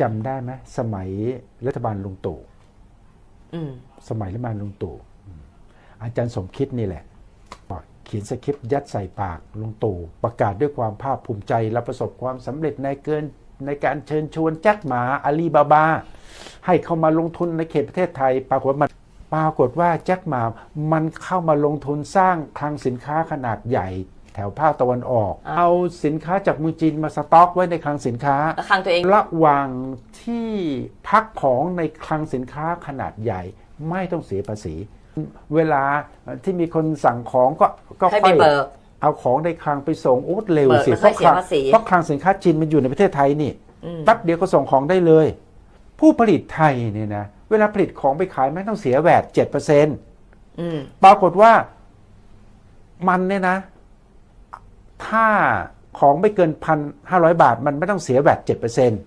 จำได้ไหมสมัยรัฐบาลลุงตู่อืมสมัยรัฐบาลลุงตู่อืมอาจารย์สมคิดนี่แหละบอกเขียนสคริปต์ยัดใส่ปากลุงตู่ประกาศด้วยความภาคภูมิใจและประสบความสำเร็จในเกินในการเชิญชวนแจ็คหมาอาลีบาบา ให้เข้ามาลงทุนในเขตประเทศไทย ปรากฏว่ามันปรากฏว่าแจ็คหมามันเข้ามาลงทุนสร้างคลังสินค้าขนาดใหญ่ แถวภาคตะวันออกอ่าเอาสินค้าจากเมืองจีนมาสต็อกไว้ในคลังสินค้าแล้วครั้งตัวเองระหว่างที่พักของในคลังสินค้าขนาดใหญ่ไม่ต้องเสียภาษี เวลาที่มีคนสั่งของก็ก็ให้ค่ไปอยเบิกเอาของในคลังไปส่งโอ๊ตเร็วเบิกสิแล้วเพค่อยราะคลังเสียภาษีเพราะคลังสินค้าจีนมันอยู่ในประเทศไทยนี่อืมแป๊บเดียวก็ส่งของได้เลย ผู้ผลิตไทยเนี่ยนะเวลาผลิตของไปขายไม่ต้องเสียแวดเจ็ดเปอร์เซ็นต์อืมปรากฏว่ามันเนี่ยนะ ถ้าของไม่เกินพันห้าร้อยบาท มันไม่ต้องเสียแวดเจ็ดเปอร์เซ็นต์